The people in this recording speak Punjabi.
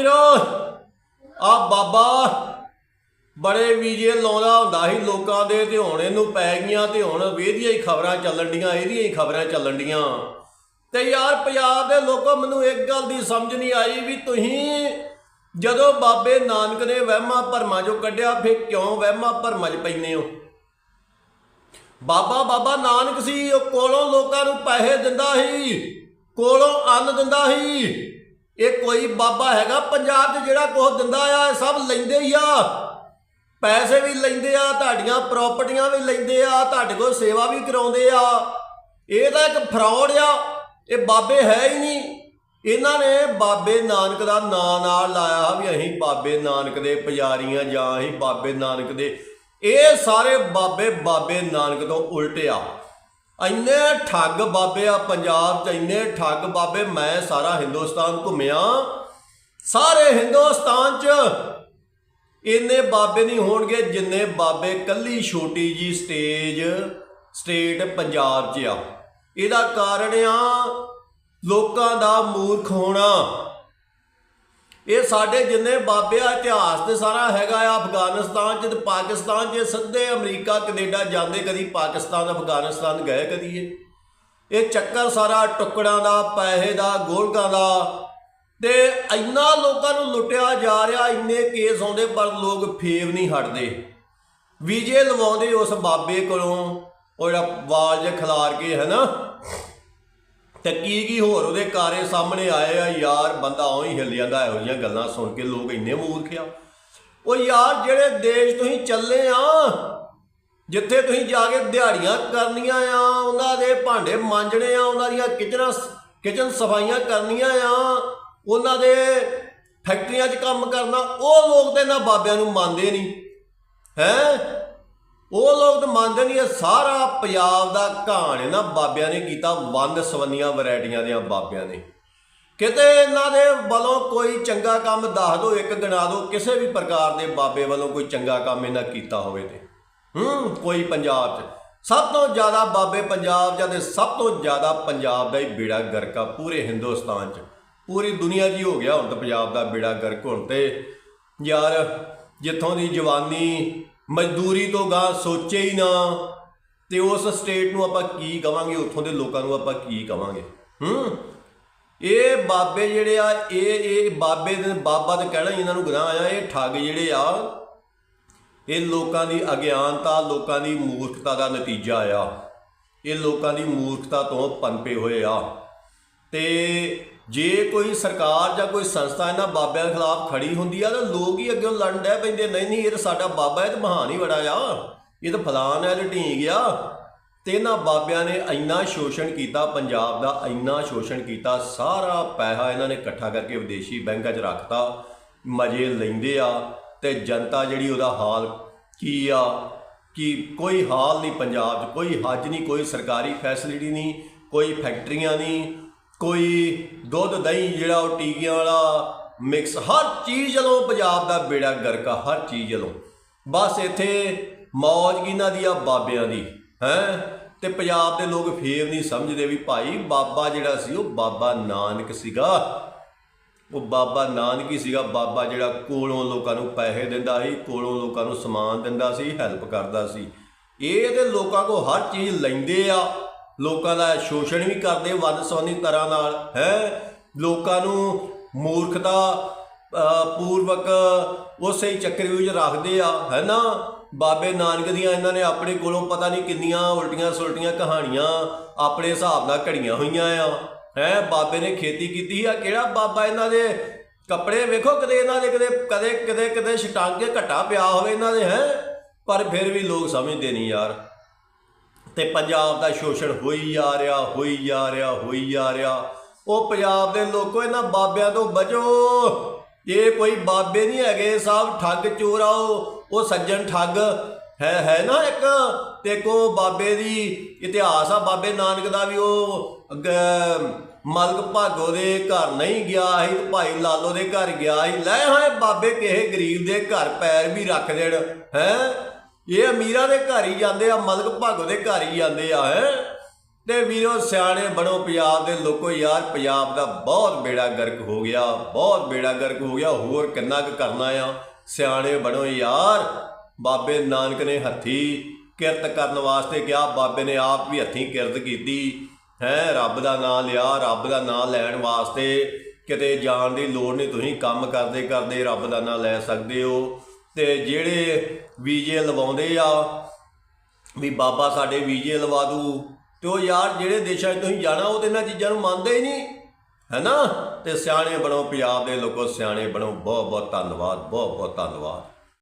ਵੀਰੋ। ਆ ਬਾਬਾ ਬੜੇ ਵੀਜੇ ਲਾਉਂਦਾ ਹੁੰਦਾ ਸੀ ਲੋਕਾਂ ਦੇ ਤੇ ਹੁਣ ਇਹਨੂੰ ਪੈ ਗਈਆਂ ਤੇ ਹੁਣ ਇਹਦੀਆਂ ਹੀ ਖਬਰਾਂ ਚੱਲਣ ਡੀਆਂ, ਇਹਦੀਆਂ ਹੀ ਖਬਰਾਂ ਚੱਲਣ ਡੀਆਂ। ਤੇ ਯਾਰ ਪੰਜਾਬ ਦੇ ਲੋਕੋ, ਮੈਨੂੰ ਇੱਕ ਗੱਲ ਦੀ ਸਮਝ ਨਹੀਂ ਆਈ ਵੀ ਤੁਸੀਂ ਜਦੋਂ ਬਾਬੇ ਨਾਨਕ ਨੇ ਵਹਿਮਾਂ ਭਰਮਾਂ ਚੋਂ ਕੱਢਿਆ, ਫਿਰ ਕਿਉਂ ਵਹਿਮਾਂ ਭਰਮਾਂ 'ਚ ਪੈਨੇ ਹੋ? ਬਾਬਾ ਬਾਬਾ ਨਾਨਕ ਸੀ, ਉਹ ਕੋਲੋਂ ਲੋਕਾਂ ਨੂੰ ਪੈਸੇ ਦਿੰਦਾ ਸੀ, ਕੋਲੋਂ ਅੰਨ ਦਿੰਦਾ ਸੀ ਇਹ ਕੋਈ ਬਾਬਾ ਹੈਗਾ ਪੰਜਾਬ 'ਚ ਜਿਹੜਾ ਕੁਝ ਦਿੰਦਾ ਆ, ਇਹ ਸਭ ਲੈਂਦੇ ਹੀ ਆ। ਪੈਸੇ ਵੀ ਲੈਂਦੇ ਆ, ਤੁਹਾਡੀਆਂ ਪ੍ਰਾਪਰਟੀਆਂ ਵੀ ਲੈਂਦੇ ਆ, ਤੁਹਾਡੇ ਕੋਲ ਸੇਵਾ ਵੀ ਕਰਾਉਂਦੇ ਆ। ਇਹ ਤਾਂ ਇੱਕ ਫਰਾਡ ਆ, ਇਹ ਬਾਬੇ ਹੈ ਹੀ ਨਹੀਂ। ਇਹਨਾਂ ਨੇ ਬਾਬੇ ਨਾਨਕ ਦਾ ਨਾਂ ਨਾਲ ਲਾਇਆ ਵੀ ਅਸੀਂ ਬਾਬੇ ਨਾਨਕ ਦੇ ਪੁਜਾਰੀਆਂ ਜਾਂ ਅਸੀਂ ਬਾਬੇ ਨਾਨਕ ਦੇ। ਇਹ ਸਾਰੇ ਬਾਬੇ ਬਾਬੇ ਨਾਨਕ ਤੋਂ ਉਲਟ ਆ। ਇੰਨੇ ਠੱਗ ਬਾਬੇ ਆ ਪੰਜਾਬ 'ਚ, ਇੰਨੇ ਠੱਗ ਬਾਬੇ, ਮੈਂ ਸਾਰਾ ਹਿੰਦੁਸਤਾਨ ਘੁੰਮਿਆ। ਸਾਰੇ ਹਿੰਦੁਸਤਾਨ 'ਚ ਇੰਨੇ ਬਾਬੇ ਨਹੀਂ ਹੋਣਗੇ ਜਿੰਨੇ ਬਾਬੇ ਕੱਲੀ ਛੋਟੀ ਜੀ ਸਟੇਜ, ਸਟੇਟ ਪੰਜਾਬ 'ਚ ਆ। ਇਹਦਾ ਕਾਰਨ ਆ, ਲੋਕਾਂ ਦਾ ਮੂਰਖ ਹੋਣਾ। ਇਹ ਸਾਡੇ ਜਿੰਨੇ ਬਾਬੇ ਆ, ਇਤਿਹਾਸ ਤੇ ਸਾਰਾ ਹੈਗਾ ਆ, ਅਫਗਾਨਿਸਤਾਨ 'ਚ ਤੇ ਪਾਕਿਸਤਾਨ 'ਚ ਸਿੱਧੇ ਅਮਰੀਕਾ, ਕੈਨੇਡਾ ਜਾਂਦੇ ਕਦੀ ਪਾਕਿਸਤਾਨ, ਅਫਗਾਨਿਸਤਾਨ ਗਏ ਕਦੀ ਇਹ। ਇਹ ਚੱਕਰ ਸਾਰਾ ਟੁਕੜਾਂ ਦਾ, ਪੈਸੇ ਦਾ, ਗੋਲਕਾਂ ਦਾ ਤੇ ਇੰਨਾ ਲੋਕਾਂ ਨੂੰ ਲੁੱਟਿਆ ਜਾ ਰਿਹਾ, ਇੰਨੇ ਕੇਸ ਆਉਂਦੇ, ਪਰ ਲੋਕ ਫੇਵ ਨਹੀਂ ਹਟਦੇ। ਵੀਜੇ ਲਵਾਉਂਦੇ ਉਸ ਬਾਬੇ ਕੋਲੋਂ, ਉਹ ਜਿਹੜਾ ਵਾਲ ਜੇ ਖਿਲਾਰ ਕੇ ਹੈ ਨਾ ਤੇ ਕੀ ਕੀ ਹੋਰ ਉਹਦੇ ਕਾਰੇ ਸਾਹਮਣੇ ਆਏ ਆ? ਯਾਰ ਬੰਦਾ ਉਹ ਹੀ ਹਿੱਲ ਜਾਂਦਾ, ਇਹੋ ਜਿਹੀਆਂ ਗੱਲਾਂ ਸੁਣ ਕੇ ਲੋਕ ਇੰਨੇ ਮੂਰਖ ਆ। ਉਹ ਯਾਰ ਜਿਹੜੇ ਦੇਸ਼ ਤੁਸੀਂ ਚੱਲੇ ਆ, ਜਿੱਥੇ ਤੁਸੀਂ ਜਾ ਕੇ ਦਿਹਾੜੀਆਂ ਕਰਨੀਆਂ ਆ, ਉਹਨਾਂ ਦੇ ਭਾਂਡੇ ਮਾਂਜਣੇ ਆ, ਉਹਨਾਂ ਦੀਆਂ ਕਿਚਨਾਂ ਕਿਚਨ ਸਫਾਈਆਂ ਕਰਨੀਆਂ ਆ, ਉਹਨਾਂ ਦੇ ਫੈਕਟਰੀਆਂ 'ਚ ਕੰਮ ਕਰਨਾ, ਉਹ ਲੋਕ ਤੇ ਇਹਨਾਂ ਬਾਬਿਆਂ ਨੂੰ ਮੰਨਦੇ ਨਹੀਂ। ਹੈ? ਉਹ ਲੋਕ ਤਾਂ ਮੰਨਦੇ ਨਹੀਂ ਇਹ ਸਾਰਾ ਪੰਜਾਬ ਦਾ ਕਹਾਣ ਇਹਨਾਂ ਬਾਬਿਆਂ ਨੇ ਕੀਤਾ ਵੰਦ ਸਵੰਨੀਆਂ ਵੈਰਾਈਟੀਆਂ ਦੇ ਬਾਬਿਆਂ ਨੇ। ਕਿਤੇ ਇਹਨਾਂ ਦੇ ਵੱਲੋਂ ਕੋਈ ਚੰਗਾ ਕੰਮ ਦੱਸ ਦਿਓ ਇੱਕ ਗਿਣਾ ਦਿਓ ਕਿਸੇ ਵੀ ਪ੍ਰਕਾਰ ਦੇ ਬਾਬੇ ਵੱਲੋਂ ਕੋਈ ਚੰਗਾ ਕੰਮ ਇਹਨਾਂ ਕੀਤਾ ਹੋਵੇ ਤੇ। ਹੂੰ, ਕੋਈ ਪੰਜਾਬ 'ਚ। ਸਭ ਤੋਂ ਜ਼ਿਆਦਾ ਬਾਬੇ ਪੰਜਾਬ ਜਾਂ ਤੇ ਸਭ ਤੋਂ ਜ਼ਿਆਦਾ ਪੰਜਾਬ ਦਾ ਹੀ ਬੇੜਾ ਗਰਕਾ ਪੂਰੇ ਹਿੰਦੁਸਤਾਨ 'ਚ। ਪੂਰੀ ਦੁਨੀਆ 'ਚ ਹੀ ਹੋ ਗਿਆ ਹੁਣ ਤਾਂ ਪੰਜਾਬ ਦਾ ਬੇੜਾ ਗਰਕ ਹੁਣ ਤੇ। ਯਾਰ, ਜਿੱਥੋਂ ਦੀ ਜਵਾਨੀ ਮਜ਼ਦੂਰੀ ਤੋਂ ਗਾਂ ਸੋਚੇ ਹੀ ਨਾ। ਤੇ ਉਸ ਸਟੇਟ ਨੂੰ ਆਪਾਂ ਕੀ ਕਵਾਂਗੇ? ਉੱਥੋਂ ਦੇ ਲੋਕਾਂ ਨੂੰ ਆਪਾਂ ਕੀ ਕਵਾਂਗੇ? ਹੂੰ? ਇਹ ਬਾਬੇ ਜਿਹੜੇ ਆ, ਇਹ ਇਹ ਬਾਬੇ ਦੇ ਬਾਬਾ ਤੇ ਕਹਿਣਾ ਇਹਨਾਂ ਨੂੰ ਗੁਨਾਹ ਆ, ਇਹ ਠੱਗ ਜਿਹੜੇ ਆ, ਇਹ ਲੋਕਾਂ ਦੀ ਅਗਿਆਨਤਾ, ਲੋਕਾਂ ਦੀ ਮੂਰਖਤਾ ਦਾ ਨਤੀਜਾ ਆ। ਇਹ ਲੋਕਾਂ ਦੀ ਮੂਰਖਤਾ ਤੋਂ ਪਨਪੇ ਹੋਏ ਆ। ਤੇ ਜੇ ਕੋਈ ਸਰਕਾਰ ਜਾਂ ਕੋਈ ਸੰਸਥਾ ਇਹਨਾਂ ਬਾਬਿਆਂ ਦੇ ਖਿਲਾਫ ਖੜੀ ਹੁੰਦੀ ਆ, ਤਾਂ ਲੋਕ ਹੀ ਅੱਗੇ ਲੜਨ ਡੈ ਪੈਂਦੇ ਨਹੀਂ ਨਹੀਂ, ਇਹ ਤਾਂ ਸਾਡਾ ਬਾਬਾ, ਇਹ ਤਾਂ ਮਹਾਨ ਹੀ ਬੜਾ ਆ। ਇਹ ਤਾਂ ਫਲਾਨ ਹੈ ਤੇ ਢੀਂਗ ਆ। ਤੇ ਇਹਨਾਂ ਬਾਬਿਆਂ ਨੇ ਇੰਨਾ ਸ਼ੋਸ਼ਣ ਕੀਤਾ, ਪੰਜਾਬ ਦਾ ਇੰਨਾ ਸ਼ੋਸ਼ਣ ਕੀਤਾ, ਸਾਰਾ ਪੈਸਾ ਇਹਨਾਂ ਨੇ ਇਕੱਠਾ ਕਰਕੇ ਵਿਦੇਸ਼ੀ ਬੈਂਕਾਂ 'ਚ ਰੱਖਤਾ, ਮਜ਼ੇ ਲੈਂਦੇ ਆ, ਤੇ ਜਨਤਾ ਜਿਹੜੀ ਉਹਦਾ ਹਾਲ ਕੀ ਆ, ਕਿ ਕੋਈ ਹਾਲ ਨਹੀਂ ਪੰਜਾਬ 'ਚ, ਕੋਈ ਹੱਜ ਨਹੀਂ, ਕੋਈ ਸਰਕਾਰੀ ਫੈਸਿਲਿਟੀ ਨਹੀਂ, ਕੋਈ ਫੈਕਟਰੀਆਂ ਨਹੀਂ ਕੋਈ ਦੁੱਧ, ਦਹੀਂ ਜਿਹੜਾ ਉਹ ਟੀਕਿਆਂ ਵਾਲਾ ਮਿਕਸ ਹਰ ਚੀਜ਼ ਵੱਲੋਂ ਪੰਜਾਬ ਦਾ ਬੇੜਾ ਗਰਕਾ, ਹਰ ਚੀਜ਼ ਵੱਲੋਂ। ਬਸ ਇੱਥੇ ਮੌਜ ਇਹਨਾਂ ਦੀ ਆ ਬਾਬਿਆਂ ਦੀ, ਹੈ? ਤੇ ਪੰਜਾਬ ਦੇ ਲੋਕ ਫੇਰ ਨਹੀਂ ਸਮਝਦੇ ਵੀ ਭਾਈ ਬਾਬਾ ਜਿਹੜਾ ਸੀ ਉਹ ਬਾਬਾ ਨਾਨਕ ਸੀਗਾ। ਉਹ ਬਾਬਾ ਨਾਨਕ ਹੀ ਸੀਗਾ, ਬਾਬਾ ਜਿਹੜਾ ਕੋਲੋਂ ਲੋਕਾਂ ਨੂੰ ਪੈਸੇ ਦਿੰਦਾ ਸੀ, ਕੋਲੋਂ ਲੋਕਾਂ ਨੂੰ ਸਮਾਨ ਦਿੰਦਾ ਸੀ ਹੈਲਪ ਕਰਦਾ ਸੀ। ਇਹ ਤੇ ਲੋਕਾਂ ਕੋ ਹਰ ਚੀਜ਼ ਲੈਂਦੇ ਆ। ਲੋਕਾਂ ਦਾ ਸ਼ੋਸ਼ਣ ਵੀ ਕਰਦੇ ਵਨਸਵਨੀ ਤਰ੍ਹਾਂ ਨਾਲ, ਹੈ। ਲੋਕਾਂ ਨੂੰ ਮੂਰਖਤਾ ਪੂਰਵਕ ਉਸੇ ਚੱਕਰ ਵਿੱਚ ਰੱਖਦੇ ਆ, ਹੈ ਨਾ? ਬਾਬੇ ਨਾਨਕ ਦੀਆਂ ਇਹਨਾਂ ਨੇ ਆਪਣੇ ਕੋਲੋਂ ਪਤਾ ਨਹੀਂ ਕਿੰਨੀਆਂ ਉਲਟੀਆਂ ਸੁਲਟੀਆਂ ਕਹਾਣੀਆਂ ਆਪਣੇ ਹਿਸਾਬ ਨਾਲ ਘੜੀਆਂ ਹੋਈਆਂ ਆ, ਹੈ। ਬਾਬੇ ਨੇ ਖੇਤੀ ਕੀਤੀ ਆ, ਕਿਹੜਾ ਬਾਬਾ ਇਹਨਾਂ ਦੇ ਕੱਪੜੇ ਵੇਖੋ, ਕਦੇ ਇਹਨਾਂ ਦੇ ਕਦੇ ਕਦੇ ਕਦੇ ਕਦੇ ਛਟਾਂਗੇ ਘਟਾ ਪਿਆ ਹੋਵੇ ਇਹਨਾਂ ਦੇ, ਹੈ। ਪਰ ਫਿਰ ਵੀ ਲੋਕ ਸਮਝਦੇ ਨਹੀਂ ਯਾਰ। ਤੇ ਪੰਜਾਬ ਦਾ ਸ਼ੋਸ਼ਣ ਹੋਈ ਜਾ ਰਿਹਾ, ਹੋਈ ਜਾ ਰਿਹਾ, ਹੋਈ ਜਾ ਰਿਹਾ। ਉਹ ਪੰਜਾਬ ਦੇ ਲੋਕੋ, ਇਹਨਾਂ ਬਾਬਿਆਂ ਤੋਂ ਬਚੋ। ਇਹ ਕੋਈ ਬਾਬੇ ਨਹੀਂ ਹੈਗੇ, ਸਭ ਠੱਗ ਚੋਰ ਆਓ ਉਹ। ਸੱਜਣ ਠੱਗ ਹੈ ਹੈ ਨਾ ਇੱਕ? ਤੇ ਕੋ ਬਾਬੇ ਦੀ ਇਤਿਹਾਸ ਆ, ਬਾਬੇ ਨਾਨਕ ਦਾ ਵੀ ਉਹ ਮਲਕ ਭਾਗੋ ਦੇ ਘਰ ਨਹੀਂ ਗਿਆ ਸੀ ਤੇ ਭਾਈ ਲਾਲੋ ਦੇ ਘਰ ਗਿਆ ਸੀ। ਲੈ ਹਾਂ ਬਾਬੇ ਕਿਸੇ ਗਰੀਬ ਦੇ ਘਰ ਪੈਰ ਵੀ ਰੱਖ ਦੇਣ, ਹੈ? ਇਹ ਅਮੀਰਾਂ ਦੇ ਘਰ ਹੀ ਜਾਂਦੇ ਆ, ਮਲਕ ਭਾਗੋ ਦੇ ਘਰ ਹੀ ਜਾਂਦੇ ਆ, ਹੈ? ਤੇ ਵੀਰੋ, ਸਿਆਣੇ ਬਣੋ ਪੰਜਾਬ ਦੇ ਲੋਕੋ ਯਾਰ, ਪੰਜਾਬ ਦਾ ਬਹੁਤ ਬੇੜਾ ਗਰਕ ਹੋ ਗਿਆ, ਬਹੁਤ ਬੇੜਾ ਗਰਕ ਹੋ ਗਿਆ, ਹੋਰ ਕਿੰਨਾ ਕੁ ਕਰਨਾ ਆ? ਸਿਆਣੇ ਬਣੋ ਯਾਰ, ਬਾਬੇ ਨਾਨਕ ਨੇ ਹੱਥੀ ਕਿਰਤ ਕਰਨ ਵਾਸਤੇ ਕਿਹਾ, ਬਾਬੇ ਨੇ ਆਪ ਵੀ ਹੱਥੀਂ ਕਿਰਤ ਕੀਤੀ, ਹੈ? ਰੱਬ ਦਾ ਨਾਮ ਲਿਆ, ਰੱਬ ਦਾ ਨਾਮ ਲੈਣ ਵਾਸਤੇ ਕਿਤੇ ਜਾਣ ਦੀ ਲੋੜ ਨਹੀਂ, ਤੁਸੀਂ ਕੰਮ ਕਰਦੇ ਕਰਦੇ ਰੱਬ ਦਾ ਨਾਮ ਲੈ ਸਕਦੇ ਹੋ। ਤੇ ਜਿਹੜੇ ਵੀਜ਼ੇ ਲਵਾਉਂਦੇ ਆ, ਵੀ ਬਾਬਾ ਸਾਡੇ ਵੀਜ਼ੇ ਲਵਾ ਦੂ, ਤੇ ਉਹ ਯਾਰ ਜਿਹੜੇ ਦੇਸ਼ਾਂ 'ਚ ਤੁਸੀਂ ਜਾਣਾ, ਉਹ ਤੇ ਇਹਨਾਂ ਚੀਜ਼ਾਂ ਨੂੰ ਮੰਨਦੇ ਹੀ ਨਹੀਂ, ਹੈਨਾ? ਤੇ ਸਿਆਣੇ ਬਣੋ, ਪੰਜਾਬ ਦੇ ਲੋਕੋ ਸਿਆਣੇ ਬਣੋ। ਬਹੁਤ ਬਹੁਤ ਧੰਨਵਾਦ ਬਹੁਤ ਬਹੁਤ ਧੰਨਵਾਦ।